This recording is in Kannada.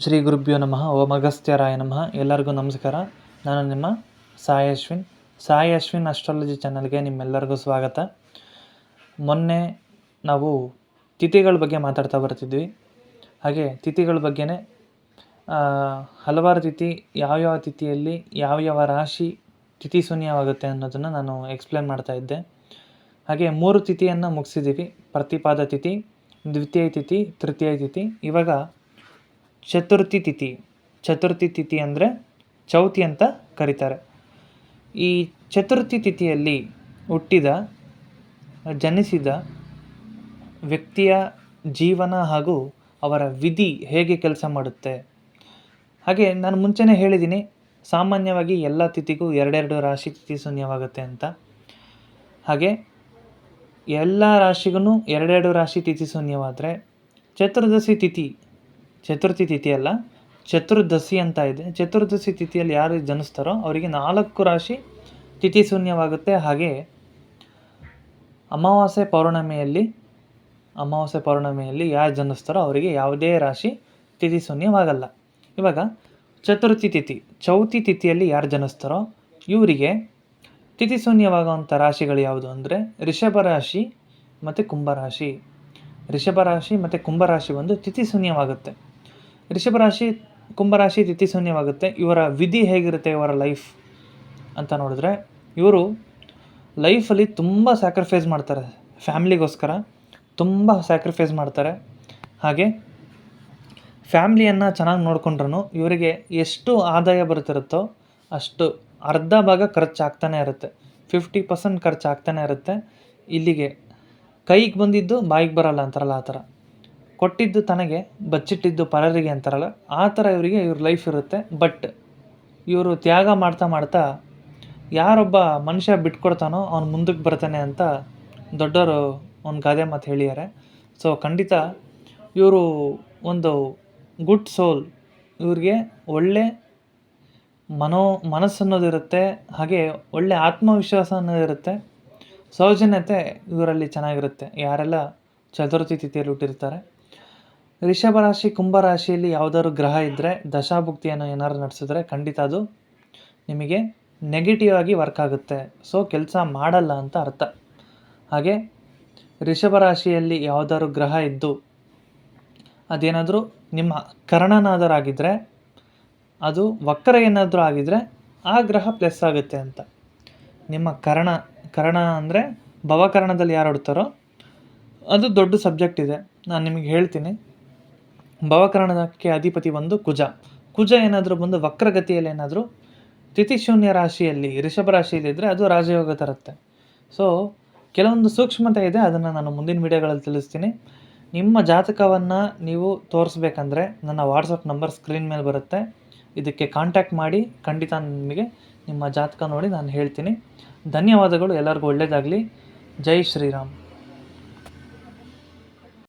ಶ್ರೀ ಗುರುಭ್ಯೋ ನಮಃ, ಓಂ ಅಗಸ್ತ್ಯರಾಯ ನಮಃ. ಎಲ್ಲರಿಗೂ ನಮಸ್ಕಾರ. ನಾನು ನಿಮ್ಮ ಸಾಯಿ ಅಶ್ವಿನ್. ಸಾಯಿ ಅಶ್ವಿನ್ ಅಸ್ಟ್ರಾಲಜಿ ಚಾನಲ್ಗೆ ನಿಮ್ಮೆಲ್ಲರಿಗೂ ಸ್ವಾಗತ. ಮೊನ್ನೆ ನಾವು ತಿಥಿಗಳ ಬಗ್ಗೆ ಮಾತಾಡ್ತಾ ಬರ್ತಿದ್ವಿ. ಹಾಗೆ ತಿಥಿಗಳ ಬಗ್ಗೆನೇ ಹಲವಾರು ತಿಥಿ, ಯಾವ್ಯಾವ ತಿಥಿಯಲ್ಲಿ ಯಾವ್ಯಾವ ರಾಶಿ ತಿಥಿ ಶೂನ್ಯವಾಗುತ್ತೆ ಅನ್ನೋದನ್ನು ನಾನು ಎಕ್ಸ್ಪ್ಲೇನ್ ಮಾಡ್ತಾ ಇದ್ದೆ. ಹಾಗೆ ಮೂರು ತಿಥಿಯನ್ನು ಮುಗಿಸಿದ್ದೀವಿ. ಪ್ರತಿಪಾದ ತಿಥಿ, ದ್ವಿತೀಯ ತಿಥಿ, ತೃತೀಯ ತಿಥಿ. ಇವಾಗ ಚತುರ್ಥಿ ತಿಥಿ. ಚತುರ್ಥಿ ತಿಥಿ ಅಂದರೆ ಚೌತಿ ಅಂತ ಕರೀತಾರೆ. ಈ ಚತುರ್ಥಿ ತಿಥಿಯಲ್ಲಿ ಹುಟ್ಟಿದ, ಜನಿಸಿದ ವ್ಯಕ್ತಿಯ ಜೀವನ ಹಾಗೂ ಅವರ ವಿಧಿ ಹೇಗೆ ಕೆಲಸ ಮಾಡುತ್ತೆ? ಹಾಗೆ ನಾನು ಮುಂಚೆನೇ ಹೇಳಿದ್ದೀನಿ ಸಾಮಾನ್ಯವಾಗಿ ಎಲ್ಲ ತಿಥಿಗೂ ಎರಡೆರಡು ರಾಶಿ ತಿಥಿ ಶೂನ್ಯವಾಗುತ್ತೆ ಅಂತ. ಹಾಗೆ ಎಲ್ಲ ರಾಶಿಗೂ ಎರಡೆರಡು ರಾಶಿ ತಿಥಿ ಶೂನ್ಯವಾದರೆ, ಚತುರ್ದಶಿ ತಿಥಿ ಚತುರ್ಥಿ ತಿಥಿ ಅಲ್ಲ, ಚತುರ್ದಶಿ ಅಂತ ಇದೆ. ಚತುರ್ದಶಿ ತಿಥಿಯಲ್ಲಿ ಯಾರು ಜನಿಸ್ತಾರೋ ಅವರಿಗೆ ನಾಲ್ಕು ರಾಶಿ ತಿಥಿ ಶೂನ್ಯವಾಗುತ್ತೆ. ಹಾಗೆ ಅಮಾವಾಸ್ಯೆ ಪೌರ್ಣಮಿಯಲ್ಲಿ ಅಮಾವಾಸ್ಯೆ ಪೌರ್ಣಮಿಯಲ್ಲಿ ಯಾರು ಜನಿಸ್ತಾರೋ ಅವರಿಗೆ ಯಾವುದೇ ರಾಶಿ ತಿಥಿ ಶೂನ್ಯವಾಗಲ್ಲ. ಇವಾಗ ಚತುರ್ಥಿ ತಿಥಿ, ಚೌತಿ ತಿಥಿಯಲ್ಲಿ ಯಾರು ಜನಿಸ್ತಾರೋ ಇವರಿಗೆ ತಿಥಿ ಶೂನ್ಯವಾಗುವಂಥ ರಾಶಿಗಳು ಯಾವುದು ಅಂದರೆ ರಿಷಭ ರಾಶಿ ಮತ್ತು ಕುಂಭರಾಶಿ ರಿಷಭ ರಾಶಿ ಮತ್ತು ಕುಂಭರಾಶಿ ಒಂದು ತಿಥಿ ಶೂನ್ಯವಾಗುತ್ತೆ. ರಾಶಿ ಕುಂಭರಾಶಿ ತಿಥಿ ಶೂನ್ಯವಾಗುತ್ತೆ ಇವರ ವಿಧಿ ಹೇಗಿರುತ್ತೆ ಇವರ ಲೈಫ್ ಅಂತ ನೋಡಿದ್ರೆ, ಇವರು ಲೈಫಲ್ಲಿ ತುಂಬ ಸ್ಯಾಕ್ರಿಫೈಸ್ ಮಾಡ್ತಾರೆ. ಫ್ಯಾಮ್ಲಿಗೋಸ್ಕರ ತುಂಬ ಸ್ಯಾಕ್ರಿಫೈಸ್ ಮಾಡ್ತಾರೆ. ಹಾಗೆ ಫ್ಯಾಮ್ಲಿಯನ್ನು ಚೆನ್ನಾಗಿ ನೋಡಿಕೊಂಡ್ರೂ ಇವರಿಗೆ ಎಷ್ಟು ಆದಾಯ ಬರುತ್ತಿರುತ್ತೋ ಅಷ್ಟು ಅರ್ಧ ಭಾಗ ಖರ್ಚಾಗ್ತಾನೆ ಇರುತ್ತೆ. ಫಿಫ್ಟಿ ಪರ್ಸೆಂಟ್ ಖರ್ಚಾಗ್ತಾನೆ ಇರುತ್ತೆ. ಇಲ್ಲಿಗೆ ಕೈಗೆ ಬಂದಿದ್ದು ಬಾಯಿಗೆ ಬರಲ್ಲ ಅಂತಾರಲ್ಲ ಆ ಥರ. ಕೊಟ್ಟಿದ್ದು ತನಗೆ, ಬಚ್ಚಿಟ್ಟಿದ್ದು ಪರರಿಗೆ ಅಂತಾರಲ್ಲ, ಆ ಥರ ಇವರಿಗೆ ಇವ್ರ ಲೈಫ್ ಇರುತ್ತೆ. ಬಟ್ ಇವರು ತ್ಯಾಗ ಮಾಡ್ತಾ ಮಾಡ್ತಾ ಯಾರೊಬ್ಬ ಮನುಷ್ಯ ಬಿಟ್ಕೊಡ್ತಾನೋ ಅವ್ನು ಮುಂದಕ್ಕೆ ಬರ್ತಾನೆ ಅಂತ ದೊಡ್ಡವರು ಒಂದು ಗಾದೆ ಮಾತು ಹೇಳಿದ್ದಾರೆ ಸೊ ಖಂಡಿತ ಇವರು ಒಂದು ಗುಡ್ ಸೋಲ್ ಇವ್ರಿಗೆ ಒಳ್ಳೆ ಮನೋ ಮನಸ್ಸು ಅನ್ನೋದಿರುತ್ತೆ ಹಾಗೆ ಒಳ್ಳೆ ಆತ್ಮವಿಶ್ವಾಸ ಅನ್ನೋದಿರುತ್ತೆ ಸೌಜನ್ಯತೆ ಇವರಲ್ಲಿ ಚೆನ್ನಾಗಿರುತ್ತೆ. ಯಾರೆಲ್ಲ ಚತುರ್ಥಿ ತಿಥಿಯಲ್ಲಿ ಹುಟ್ಟಿರ್ತಾರೆ ರಿಷಭ ರಾಶಿ, ಕುಂಭ ರಾಶಿಯಲ್ಲಿ ಯಾವುದಾದ್ರು ಗ್ರಹ ಇದ್ದರೆ ದಶಾಭುಕ್ತಿಯನ್ನು ಏನಾದ್ರು ನಡೆಸಿದ್ರೆ ಖಂಡಿತ ಅದು ನಿಮಗೆ ನೆಗೆಟಿವ್ ಆಗಿ ವರ್ಕ್ ಆಗುತ್ತೆ. ಸೊ ಕೆಲಸ ಮಾಡಲ್ಲ ಅಂತ ಅರ್ಥ. ಹಾಗೆ ರಿಷಭ ರಾಶಿಯಲ್ಲಿ ಯಾವುದಾದ್ರು ಗ್ರಹ ಇದ್ದು ಅದೇನಾದರೂ ನಿಮ್ಮ ಕರ್ಣನಾದರೂ ಆಗಿದ್ದರೆ ಅದು ವಕ್ರ ಏನಾದರೂ ಆಗಿದ್ದರೆ ಆ ಗ್ರಹ ಪ್ಲಸ್ ಆಗುತ್ತೆ ಅಂತ. ನಿಮ್ಮ ಕರ್ಣ ಕರ್ಣ ಅಂದರೆ ಭವಕರ್ಣದಲ್ಲಿ ಯಾರು ಹುಡ್ತಾರೋ, ಅದು ದೊಡ್ಡ ಸಬ್ಜೆಕ್ಟ್ ಇದೆ. ನಾನು ನಿಮಗೆ ಹೇಳ್ತೀನಿ. ಭವಕರ್ಣಕ್ಕೆ ಅಧಿಪತಿ ಬಂದು ಕುಜ. ಕುಜ ಏನಾದರೂ ಬಂದು ವಕ್ರಗತಿಯಲ್ಲಿ ಏನಾದರೂ ತಿಥಿಶೂನ್ಯ ರಾಶಿಯಲ್ಲಿ, ರಿಷಭ ರಾಶಿಯಲ್ಲಿ ಇದ್ದರೆ ಅದು ರಾಜಯೋಗ ತರುತ್ತೆ. ಸೊ ಕೆಲವೊಂದು ಸೂಕ್ಷ್ಮತೆ ಇದೆ, ಅದನ್ನು ನಾನು ಮುಂದಿನ ವಿಡಿಯೋಗಳಲ್ಲಿ ತಿಳಿಸ್ತೀನಿ. ನಿಮ್ಮ ಜಾತಕವನ್ನು ನೀವು ತೋರಿಸ್ಬೇಕಂದ್ರೆ ನನ್ನ ವಾಟ್ಸಪ್ ನಂಬರ್ ಸ್ಕ್ರೀನ್ ಮೇಲೆ ಬರುತ್ತೆ. ಇದಕ್ಕೆ ಕಾಂಟ್ಯಾಕ್ಟ್ ಮಾಡಿ, ಖಂಡಿತ ನಿಮಗೆ ನಿಮ್ಮ ಜಾತಕ ನೋಡಿ ನಾನು ಹೇಳ್ತೀನಿ. ಧನ್ಯವಾದಗಳು, ಎಲ್ಲರಿಗೂ ಒಳ್ಳೆಯದಾಗಲಿ ಜೈ ಶ್ರೀರಾಮ್.